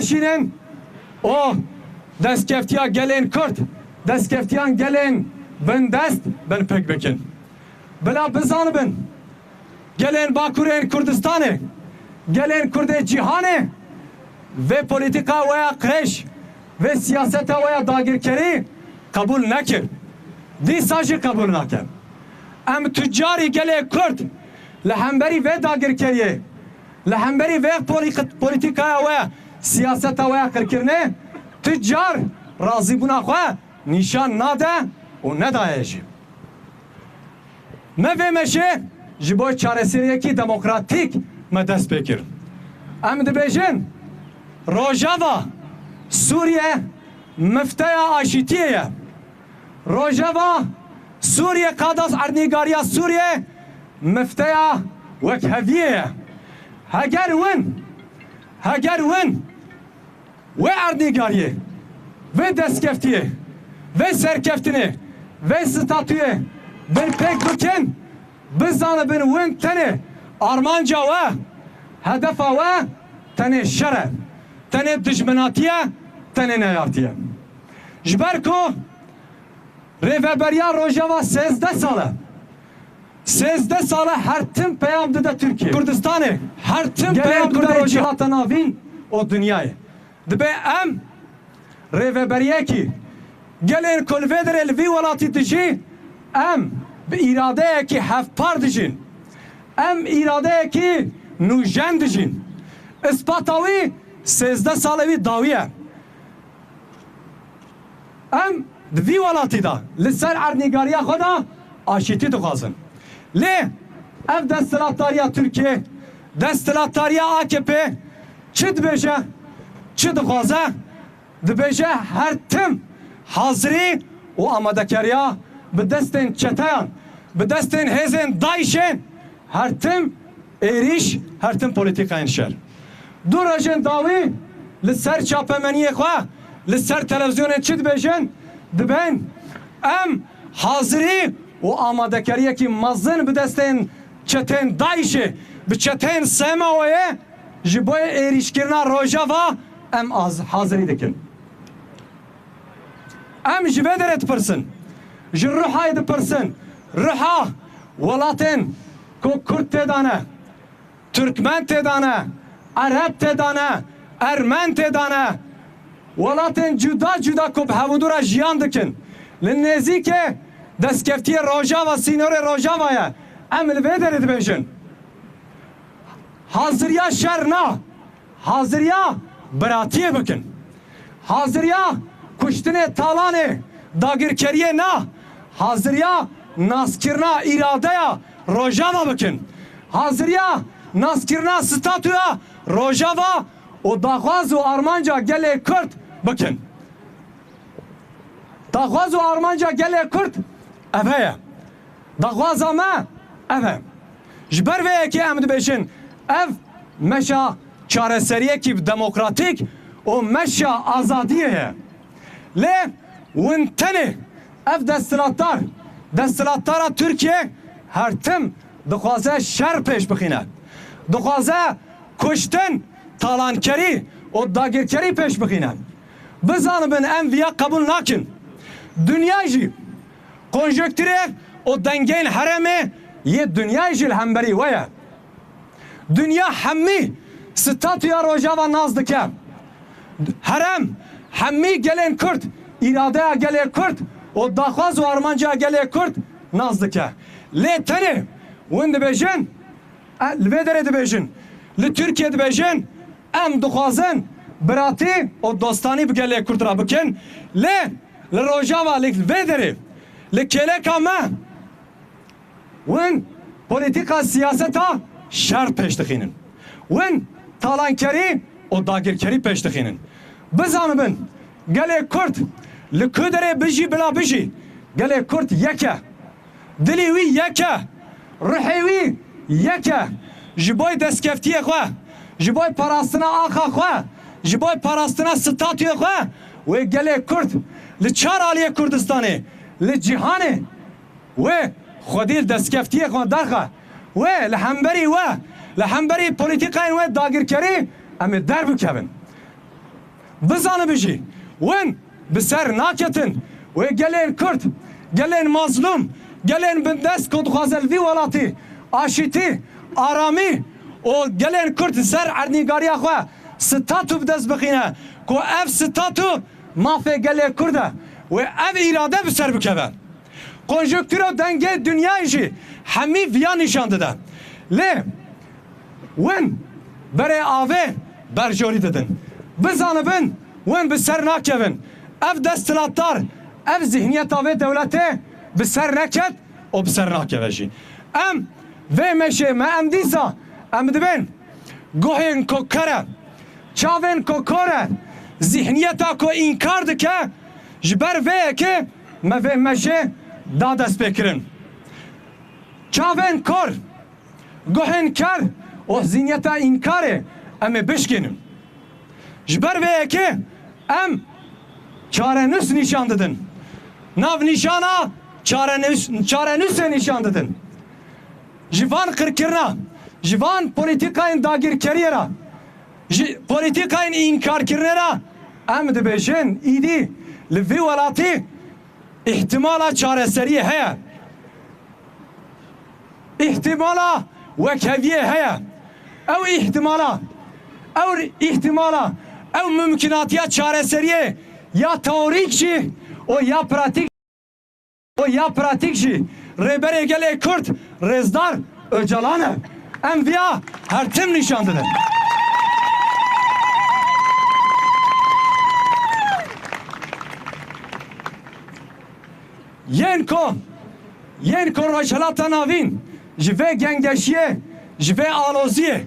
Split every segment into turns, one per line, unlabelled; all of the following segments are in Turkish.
weşînin o destkeftiya gelên Kurd destkeftiyan gelên bin dest bin pek bikin. Bila bizanibin gelên Bakurên Kurdistanê gelên Kurdê cîhanê ve politika veya kreş ve siyaseta veya dagirkerî kabul nekir. Dîsa jî kabul nake. Em li hemberî vê dagirkeriyê li hemberî vê polit- politikaya we siyaseta we qirkirinê tüccar. Razîbûna xwe nîşan nade. Û nedaye jî. Me vê meşê ji bo çareseriyekî demokratîk me dest pê kir. Em dibêjin Rojava. Suriye mifteya aşitiye ye. Rojava Suriye kadas ernîgariya Suriye mifteya wek heviye ve ernîgariye ve destkeftiye ve serkeftinê ve statüye bin pek bikin bizanibin win tenê armanca we hedefa we tenê şer e tenê dijminatiye tenê neyartiye ji ber ku rêveberiya rojava sêzde sal e Sêzde sal e her tim peyam dide Türkiye. Kurdistanê her tim peyam dide rojava navîn o dünyayê dibe em rêveberiyekî gelên kulvêderê li vî welatî dijî em bi îradeyekî hevpar dijîn. Em îradeyekî nûjen dijîn. İspata wî sêzde salê wî dawî em di vî welatî da li ser ernîgariya xwe da aşîtî dixwazin. Lê ev desthilatdariya Tirkiye desthilatdariya AKP çi dibêje çi dixwaze dibêje her tim hazirî û amadekariya bi destên çeteyan bi destên hêzên Daişê her tim êrîş her tim polîtikayên şer. Du rejên dawî li ser çapemeniyê xwe li ser televizyonên çi dibêjin? Dibên em hazirî û amadekariyekî mezin bi destên çetên Daişê bi çetên SMO'ye ji bo êrîşkirina Rojava em az hazirî dikin. Em ji vê derê dipirsin. Ji Rihayê dipirsin. Riha welatên ku Kurd têda ne, Türkmen têda ne, Ereb têda ne, Ermen têda ne. Welatên cuda cuda ku bi hevdûra jiyan dikin. Li nêzîkê destkeftiyê Rojava, sînorê Rojavayê em li vê derê dibêjin. Haziriya şer na, haziriya biratiyê bikin. Haziriya kuştinê talanê dagirkeriyê na, haziriya naskirina îradeya Rojava bikin. Haziriya naskirina statüya Rojava û daxwaz û armanca gelê Kurd bikin. Daxwaz û armanca gelê Kurd ev heye. Daxwaza me ev e. Ji ber vê yekê em meşa çareseriyekî demokratîk û meşa azadiyê ye. Lê win tenê ev desthilatdar desthilatdara Türkiye her tim dixwaze şer pêş bixîne. Dixwaze kuştin, talankerî û dagirkerî pêş bixîne. Bizanibin em viya qebul nakin. Dünya jî konjonktürê û dengên heremê yê dünya jî li hemberî we ye. Dünya hemmî statüya Rojava naz dike. Herem hemmî gelên Kurd, îradeya gelê Kurd û daxwaz û armanca gelê Kurd naz dike. Lê tenê win dibêjin e, li vê derê dibêjin li Tirkiye dibêjin em dixwazin biratî û dostanî bi gelê Kurd ra bikin lê li Rojava li vê derê li kêleka me win politika siyaseta şer Win talankerî û dagirkerî pêş dixînin. Bizanibin gelê Kurd li ku derê bijî bila bijî gelê Kurd yek e. Dilê wî yek e. Rihê wî yek e. Ji bo destkeftiyê xwe, ji bo parastina axa xwe, ji bo parastina statüyê xwe wê gelê Kurd li çar aliyê Kurdistanê li cîhanê wê xwedî destkeftiyê xwe derxe wê li hemberî we li hemberî polîtîkayên we dagirkerî em ê derbikevin. bizanı bijî wen bi ser naketin. Wê gelên Kurd gelên mazlum gelên bi dest ku dixwaze li vî welatî aşîtî aramî û gelên Kurd ser erdnîgariya xwe statû bi dest bixîne. Ku ev Kurd e wê ev îrade bi ser bikeve. Konjonktûra dengê dünyayê jî hemî viya nîşan dide. Lê wen berê avê berjorî didin bizanibin wen bi ser nakevin. Ev destilatdar ev zihniyeta vê dewletê bi ser neket û bi ser nakeve jî. Em vê meşê me em dîsa em dibin. Guhên ku kere çavên ku kore zihniyeta ku înkar dike ji ber vê me vê meşê da dest pê kirin çavên kor guhên ker û zihniyeta înkarê em ê bişkînin ji ber vê yekê em çarenûs nîşan didin nav nîşana çarenûs çarenûsê nîşan didin ji van qirkirina ji van polîtîkayên dagîrkeriyê ra ji polîtîkayên înkarkirinê ra em dibêjin îdî li vî welatî ihtimala çareseriyê heye. İhtimala wekeviyê heye ew ihtimala ew ihtimala ew mümkünatiya çareseriyê ya teorîk jî û ya pratik û ya pratik jî rêberê gelê Kurd rêzdar Öcalan e her tim nîşan didin Yên ko Yên ko rojhelata navîn ji vê gengeşiyê ji vê aloziyê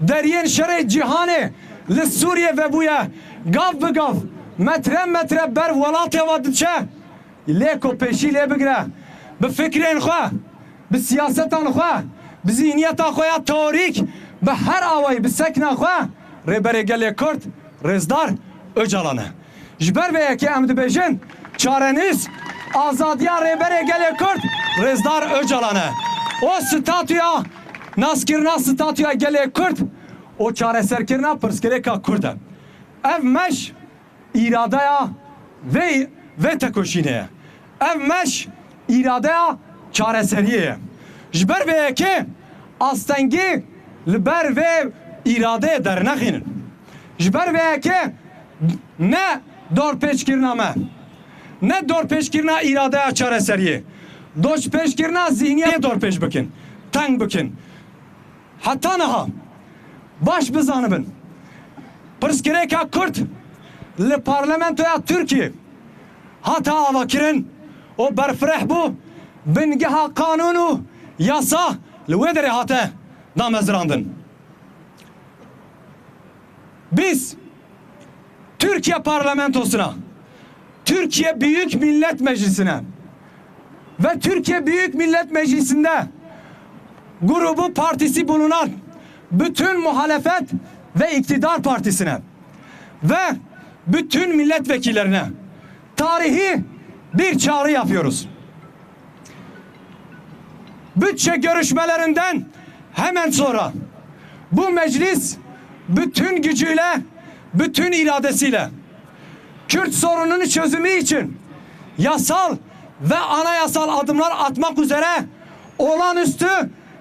deriyên şerê cîhanê li Sûriye vebûye gav bi gav. Metre metre ber welatê wa diçe lê ku pêşî lê bigire bi fikrên xwe bi siyasetan xwe bi zihniyeta xwe ya teorîk bi her awayî bi sekna xwe rêberê gelê Kurd rêzdar Öcalan e ji ber vê yekê em dibêjin çarenîs azadiya rêberê gelê Kurd rêzdar Öcalan e o statûya naskirina statûya gelê Kurd o çareserkirina pirsgirêka Kurd e ev meş îradeya vê vê tekoşînê ye ev meş îradeya çareseriyê ye ji ber vê yekê astengî li ber vê îradeyê dernexînin ji ber vê yekê ne dorpêçkirina me. Ne dorpêçkirina îradeya çareseriyê dorpêçkirina zihniyetê dorpêç bikin teng bikin heta niha baş bizanibin pirsgirêka Kurd li parlamentoya Türkiye. Hata avakirin o berfireh bû bingeha kanûn û yasa li wê derê hate biz Türkiye parlamentosuna Türkiye Büyük Millet Meclisi'ne ve Türkiye Büyük Millet Meclisi'nde grubu partisi bulunan bütün muhalefet ve iktidar partisine ve bütün milletvekillerine tarihi bir çağrı yapıyoruz. Bütçe görüşmelerinden hemen sonra bu meclis bütün gücüyle, bütün iradesiyle Kürt sorununun çözümü için yasal ve anayasal adımlar atmak üzere olağanüstü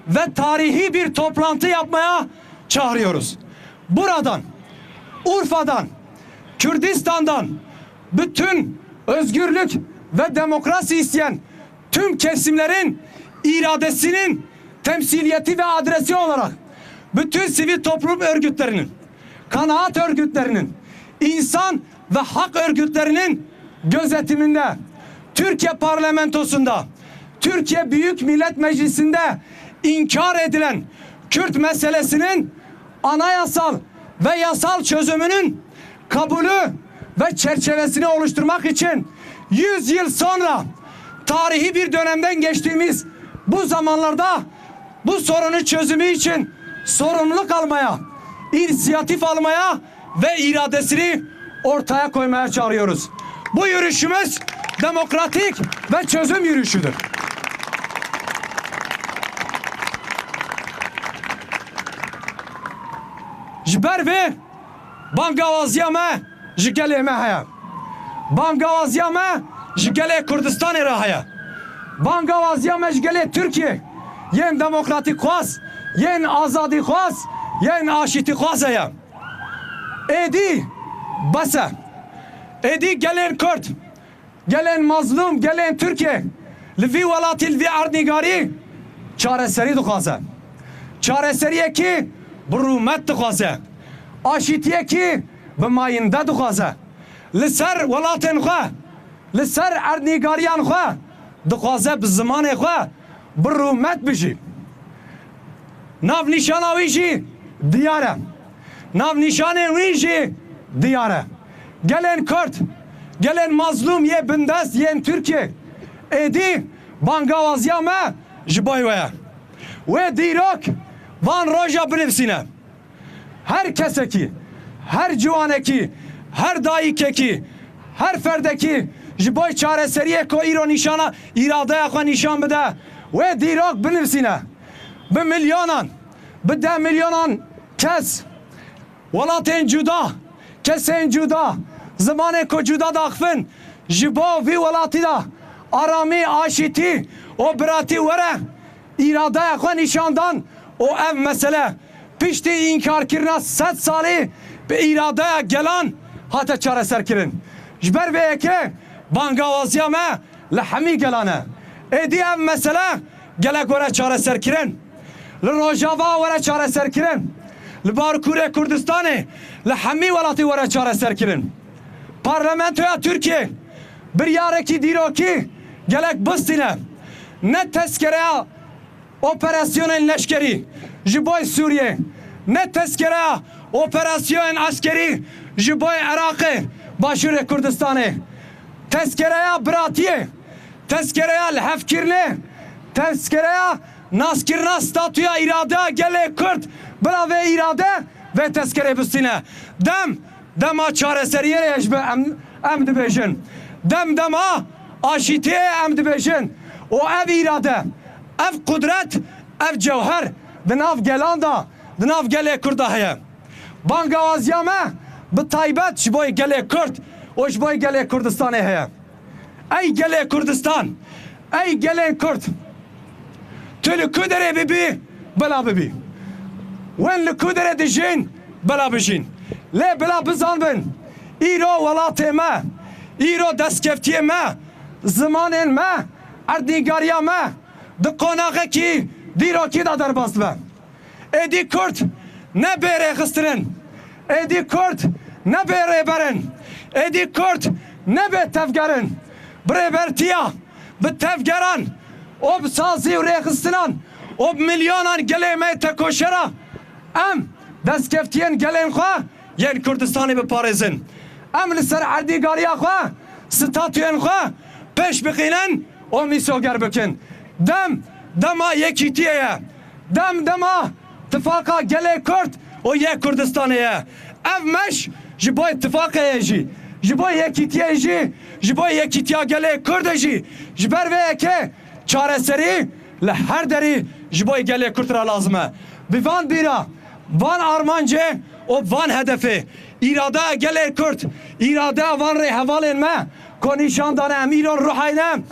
ve tarihi bir toplantı yapmaya çağırıyoruz. Buradan, Urfa'dan, Kürdistan'dan bütün özgürlük ve demokrasi isteyen tüm kesimlerin iradesinin temsiliyeti ve adresi olarak bütün sivil toplum örgütlerinin, kanaat örgütlerinin, insan ve hak örgütlerinin gözetiminde Türkiye parlamentosunda, Türkiye Büyük Millet Meclisi'nde inkar edilen Kürt meselesinin anayasal ve yasal çözümünün kabulü ve çerçevesini oluşturmak için 100 yıl sonra tarihi bir dönemden geçtiğimiz bu zamanlarda bu sorunu çözümü için sorumluluk almaya, inisiyatif almaya ve iradesini ortaya koymaya çağırıyoruz. Bu yürüyüşümüz demokratik ve çözüm yürüyüşüdür. Ji ber vê bangawaziya me ji gelê me heye bangawaziya me ji gelê Kurdistanê re heye bangawaziya me ji gelê Tirkiye yên demokratîk xwas yên azadî xwas yên aşîtî xwas heye êdî bes e êdî gelên Kurd gelên mazlum gelên Türkiye. Li vî welatî li vî erdnîgarî çareserî dixwaze çareseriyekî li ser welatên xwe li ser erdnîgariyan xwe dixwaze bi zimanê xwe bi rûmet bijî. Nav nîşana wî jî diyar e nav nîşanên wî jî diyar e gelên Kurd gelên mazlum yê bindest yên Türkiye. Êdî bangawaziya me ji boy we ye. Wê dîrok van roja binivîsîne her kesekî her ciwanekî her dayîkekî her ferdekî ji boy çareseriyê ku îro nîşana îradeya xwe nîşan bide. Wê dîrok binivîsîne bi milyonan bi de milyonan kes. Welatên cuda kesên cuda. Zimanê ku cuda daxivin ji bo vî welatî da. Aramî aşîtî û biratî were. Îradeya xwe nîşandan û ev mesele. Piştî înkarkirina sed salî bi îradeya gelan hate çareserkirin ji ber vê yekê bangawaziya me li hemî gelan e. Êdî ev mesele gelek were çareserkirin li rojava were çareserkirin li Bakurê Kurdistanê li hemî welatî were çareserkirin Parlamentoya Türkiye bir yarekî dîrokî gelek bistîne ne tezkereya operasyonên leşkerî ji boy Sûriye ne tezkereya operasyonên askerî ji boy Iraqê Başûrê Kurdistanê tezkereya biratiyê tezkereya li hevkirinê tezkereya naskirina statûya îradeya gelê Kurd. Bila vê îrade vê tezkerê bistîne dem dema çareseriyê be em em dibêjin dem dema aşîtiyê em dibêjin û ev îrade ev kudret ev cewher di nav gelan da di nav gelê Kurd da heye. Bangawaziya me bi taybet ji bo gelê Kurd û ji bo gelê heye. Ey gelê Kurdistan ey gelên Kurd tu li ku derê bibî bela bibî. Wen li ku derê dijîn bela bijîn. Lê bila bizanbin îro welatê me îro destkeftiyê me zimanên me erdnîgariya me di qonaqekî dîrokî da derbas be. Êdî Kurd ne bêrê xistinin êdî Kurd ne bêrêberin êdî Kurd ne bê tevgerin birêbertiya bi tevgeran. Sazî û rêxistinan û bi milyonan gelê me tekoşera em destkeftiyên gelên xwe yên Kurdistanê biparêzin em li ser erdîgariya xwe statûyên xwe pêş bixînin û mîsoger bikin dem dema ye dem dema tifaka û yek Kurdistanê ye ev meş ji bo ittifaqê ye jî ji bo yekîtiyê jî ji bo yekîtiya gelê Kurdê jî ji. Ber vê yekê çareserî li her derî ji bo gelê Kurd ra lazim e bi van armancê û van hedefê îradeya gelê Kurd îradeya van rê hevalên me ku nîşan dane em îron ruhayne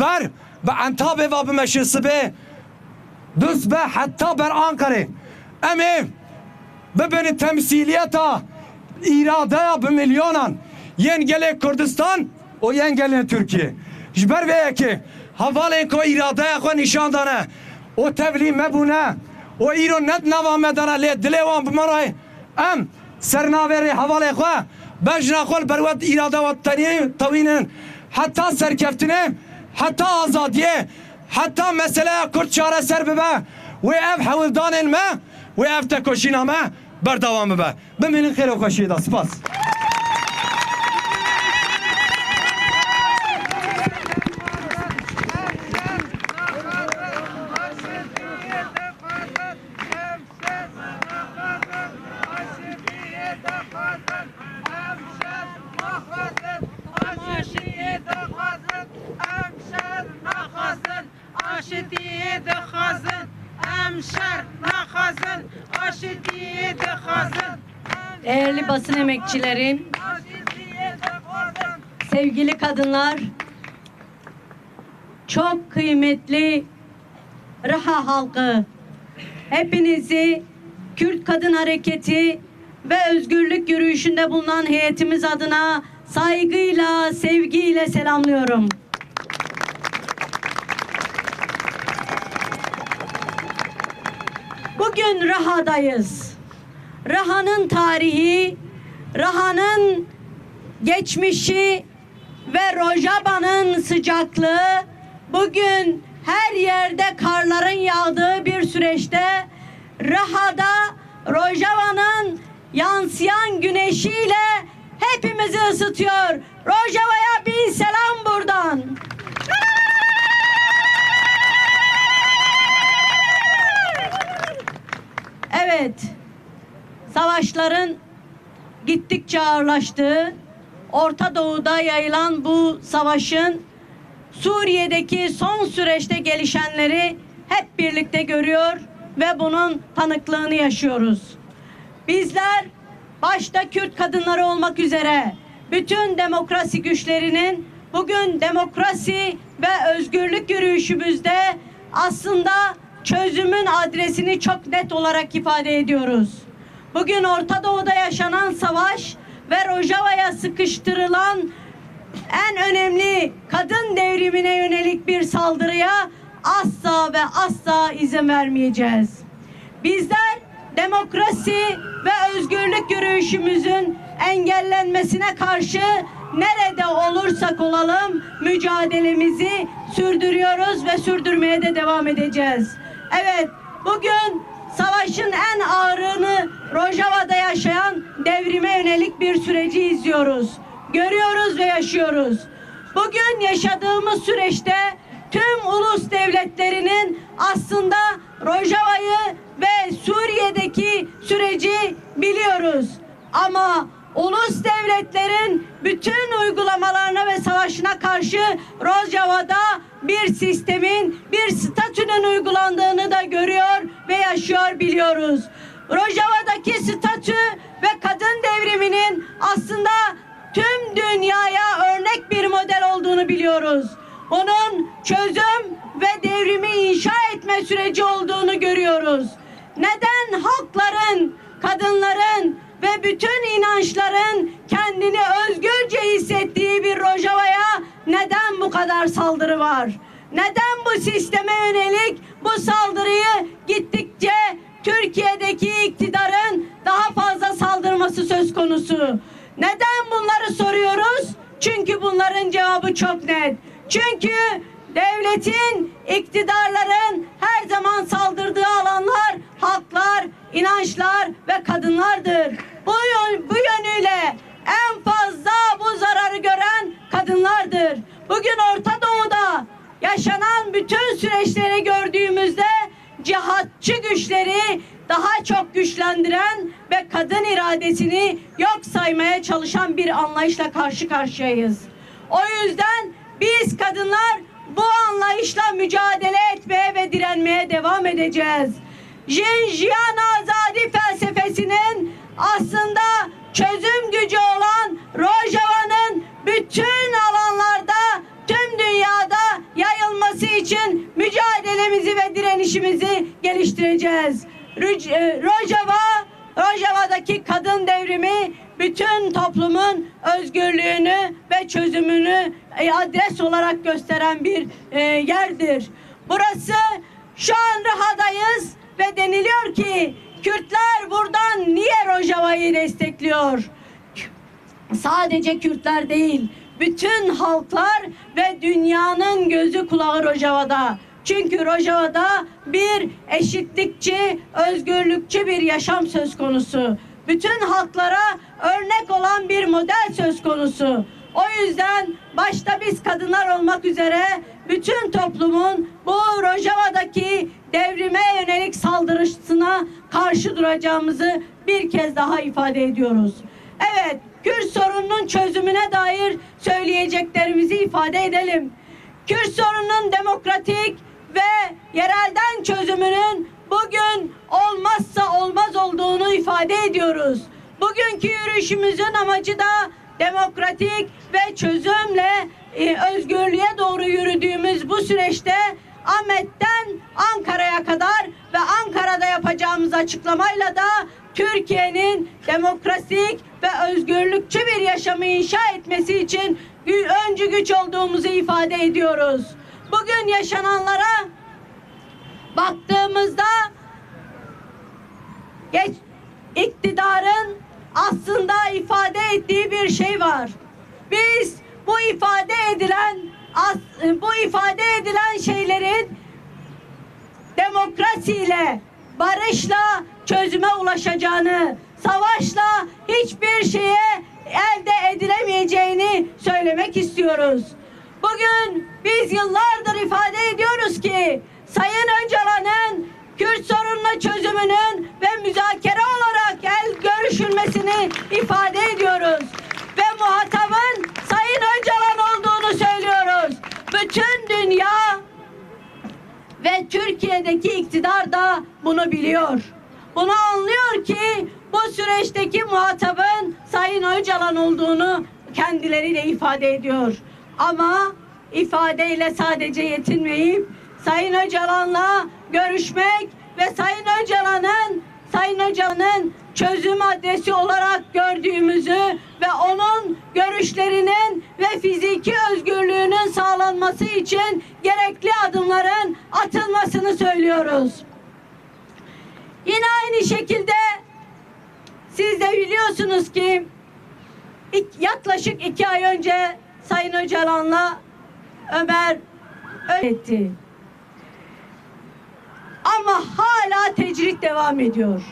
ber entabê va bimeşin sibê dus be heta ber Ankarê em ê bibinin temsiliyeta îradeya bi milyonan. Yên gelê Kurdistan û yên gelê Türkiye. Ji ber vê yekê hevalên ku îradeya xwe nîşan dane û tevlî mebûne û îro net nava me dane lê dilê wan bimerayê em sernavê rê hevalê xwe bejna xwe li ber we îrade we tenî serkeftinê heta azadiyê heta meseleya Kurd çareser bibe wê ev hewildanên me wê ev tekoşîna me berdewam bibe bimînin xêr û xweşiyê
değerli basın emekçileri, sevgili kadınlar, çok kıymetli Raha halkı, hepinizi Kürt Kadın Hareketi ve Özgürlük Yürüyüşü'nde bulunan heyetimiz adına saygıyla, sevgiyle selamlıyorum. Bugün Raha'dayız. Raha'nın tarihi, Raha'nın geçmişi ve Rojava'nın sıcaklığı bugün her yerde karların yağdığı bir süreçte Raha'da Rojava'nın yansıyan güneşiyle hepimizi ısıtıyor. Rojava'ya bir selam buradan. Evet. Savaşların gittikçe ağırlaştığı, Orta Doğu'da yayılan bu savaşın Suriye'deki son süreçte gelişenleri hep birlikte görüyor ve bunun tanıklığını yaşıyoruz. Bizler başta Kürt kadınları olmak üzere bütün demokrasi güçlerinin bugün demokrasi ve özgürlük yürüyüşümüzde aslında çözümün adresini çok net olarak ifade ediyoruz. Bugün Orta Doğu'da yaşanan savaş ve Rojava'ya sıkıştırılan en önemli kadın devrimine yönelik bir saldırıya asla ve asla izin vermeyeceğiz. Bizler demokrasi ve özgürlük yürüyüşümüzün engellenmesine karşı nerede olursak olalım mücadelemizi sürdürüyoruz ve sürdürmeye de devam edeceğiz. Evet bugün savaşın en ağırını Rojava'da yaşayan devrime yönelik bir süreci izliyoruz. Görüyoruz ve yaşıyoruz. Bugün yaşadığımız süreçte tüm ulus devletlerinin aslında Rojava'yı ve Suriye'deki süreci biliyoruz. Ama ulus devletlerin bütün uygulamalarına ve savaşına karşı Rojava'da bir sistemin, bir statünün uygulandığını da görüyor ve yaşıyor biliyoruz. Rojava'daki statü ve kadın devriminin aslında tüm dünyaya örnek bir model olduğunu biliyoruz. Onun çözüm ve devrimi inşa etme süreci olduğunu görüyoruz. Neden halkların, kadınların ve bütün inançların kendini özgürce hissettiği bir Rojava'ya neden bu kadar saldırı var? Neden bu sisteme yönelik bu saldırıyı gittikçe Türkiye'deki iktidarın daha fazla saldırması söz konusu? Neden bunları soruyoruz? Çünkü bunların cevabı çok net. Çünkü devletin, iktidarların her zaman saldırdığı alanlar halklar, inançlar ve kadınlardır. Bu, yön- bu yönüyle en fazla bu zararı gören kadınlardır. Bugün Orta Doğu'da yaşanan bütün süreçleri gördüğümüzde cihatçı güçleri daha çok güçlendiren ve kadın iradesini yok saymaya çalışan bir anlayışla karşı karşıyayız. O yüzden biz kadınlar bu anlayışla mücadele etmeye ve direnmeye devam edeceğiz. Jinjiyan Azadi felsefesinin aslında çözüm gücü olan Rojava'nın bütün yayılması için mücadelemizi ve direnişimizi geliştireceğiz. E, Rojava, Rojava'daki kadın devrimi bütün toplumun özgürlüğünü ve çözümünü e, adres olarak gösteren bir e, yerdir. Burası şu an Raha'dayız ve deniliyor ki Kürtler buradan niye Rojava'yı destekliyor? sadece Kürtler değil, bütün halklar ve dünyanın gözü kulağı Rojava'da. Çünkü Rojava'da bir eşitlikçi, özgürlükçü bir yaşam söz konusu. Bütün halklara örnek olan bir model söz konusu. O yüzden başta biz kadınlar olmak üzere bütün toplumun bu Rojava'daki devrime yönelik saldırısına karşı duracağımızı bir kez daha ifade ediyoruz. Evet, Kürt sorununun çözümüne dair söyleyeceklerimizi ifade edelim. Kürt sorununun demokratik ve yerelden çözümünün bugün olmazsa olmaz olduğunu ifade ediyoruz. Bu Bugünkü yürüyüşümüzün amacı da demokratik ve çözümle e, özgürlüğe doğru yürüdüğümüz bu süreçte Ahmet'ten Ankara'ya kadar ve Ankara'da yapacağımız açıklamayla da Türkiye'nin demokratik ve özgürlükçü bir yaşamı inşa etmesi için öncü güç olduğumuzu ifade ediyoruz. Bugün yaşananlara baktığımızda geç, iktidarın aslında ifade ettiği bir şey var. Biz bu ifade edilen bu ifade edilen şeylerin demokrasiyle, barışla çözüme ulaşacağını, savaşla hiçbir şeye elde edilemeyeceğini söylemek istiyoruz. Bugün biz yıllardır ifade ediyoruz ki Sayın Öcalan'ın Kürt sorununa çözümünün ve müzakere olarak el görüşülmesini ifade ediyoruz. Ve muhatabın Sayın Öcalan olduğunu söylüyoruz. Bütün dünya ve Türkiye'deki iktidar da bunu biliyor. Bunu anlıyor ki bu süreçteki muhatabın Sayın Öcalan olduğunu kendileri de ifade ediyor. Ama ifadeyle sadece yetinmeyip Sayın Öcalan'la görüşmek ve Sayın Öcalan'ın Sayın Öcalan'ın çözüm adresi olarak gördüğümüzü ve onun görüşlerinin ve fiziki özgürlüğünün sağlanması için gerekli adımların atılmasını söylüyoruz. Yine aynı şekilde siz de biliyorsunuz ki yaklaşık iki ay önce Sayın Öcalan'la Ömer öğretti. Ama hala tecrit devam ediyor.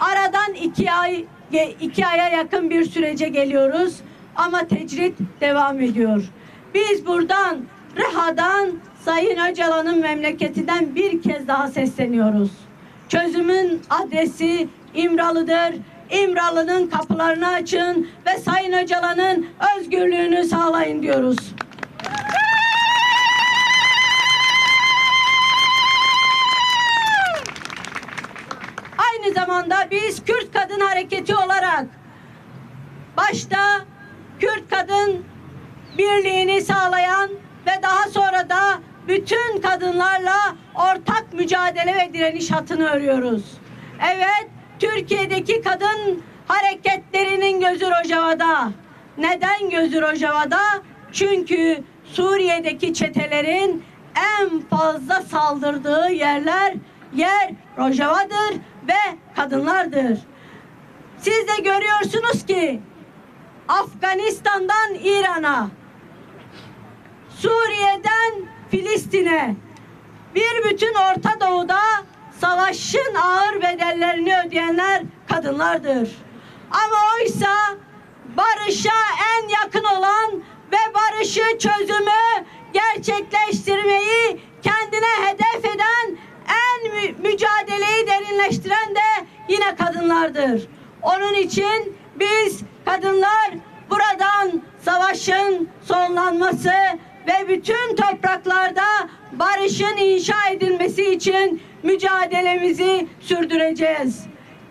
Aradan iki ay iki aya yakın bir sürece geliyoruz ama tecrit devam ediyor. Biz buradan Riha'dan Sayın Öcalan'ın memleketinden bir kez daha sesleniyoruz. Çözümün adresi İmralı'dır. İmralı'nın kapılarını açın ve Sayın Öcalan'ın özgürlüğünü sağlayın diyoruz. Aynı zamanda biz Kürt Kadın Hareketi olarak başta Kürt Kadın Birliği'ni sağlayan ve daha bütün kadınlarla ortak mücadele ve direniş hattını örüyoruz. Evet, Türkiye'deki kadın hareketlerinin gözü Rojava'da. Neden gözü Rojava'da? Çünkü Suriye'deki çetelerin en fazla saldırdığı yerler yer Rojava'dır ve kadınlardır. Siz de görüyorsunuz ki Afganistan'dan İran'a, Suriye'den Filistin'e, bir bütün Orta Doğu'da savaşın ağır bedellerini ödeyenler kadınlardır. Ama oysa barışa en yakın olan ve barışı çözümü gerçekleştirmeyi kendine hedef eden en mü- mücadeleyi derinleştiren de yine kadınlardır. Onun için biz kadınlar buradan savaşın sonlanması ve bütün topraklarda barışın inşa edilmesi için mücadelemizi sürdüreceğiz.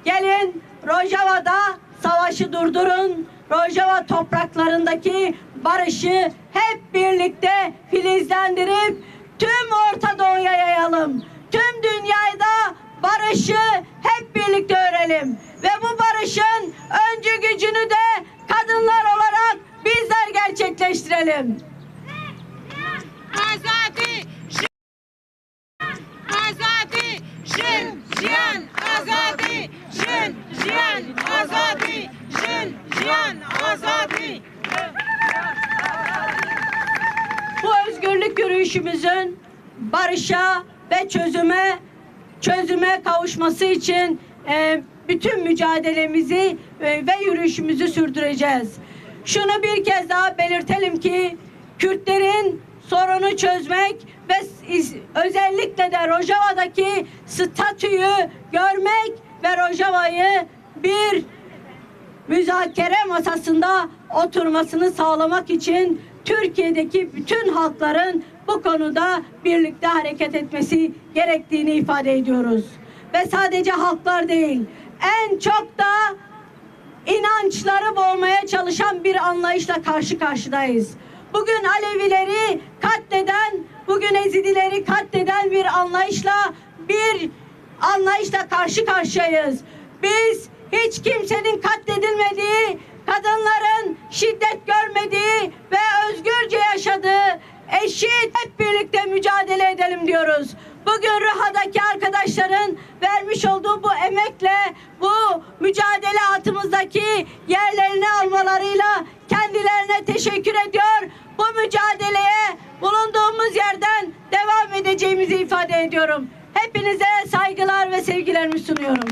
Gelin Rojava'da savaşı durdurun. Rojava topraklarındaki barışı hep birlikte filizlendirip tüm Orta Doğu'ya yayalım. Tüm dünyada barışı hep birlikte örelim. Ve bu barışın öncü gücünü de kadınlar olarak bizler gerçekleştirelim.
Azadi, Azadi, Jin, Azadi, Jin, Azadi, Jin, Azadi.
bu özgürlük yürüyüşümüzün barışa ve çözüme çözüme kavuşması için e, bütün mücadelemizi e, ve yürüyüşümüzü sürdüreceğiz. Şunu bir kez daha belirtelim ki Kürtlerin sorunu çözmek ve özellikle de Rojava'daki statüyü görmek ve Rojava'yı bir müzakere masasında oturmasını sağlamak için Türkiye'deki bütün halkların bu konuda birlikte hareket etmesi gerektiğini ifade ediyoruz. Ve sadece halklar değil, en çok da inan inançları boğmaya çalışan bir anlayışla karşı karşıdayız. Bugün Alevileri katleden, bugün Ezidileri katleden bir anlayışla bir anlayışla karşı karşıyayız. Biz hiç kimsenin katledilmediği, kadınların şiddet görmediği ve özgürce yaşadığı eşit hep birlikte mücadele edelim diyoruz. Bugün Rıha'daki arkadaşların vermiş olduğu bu emekle bu mücadele altımızdaki yerlerini almalarıyla kendilerine teşekkür ediyor. Bu mücadeleye bulunduğumuz yerden devam edeceğimizi ifade ediyorum. Hepinize saygılar ve sevgilerimi sunuyorum.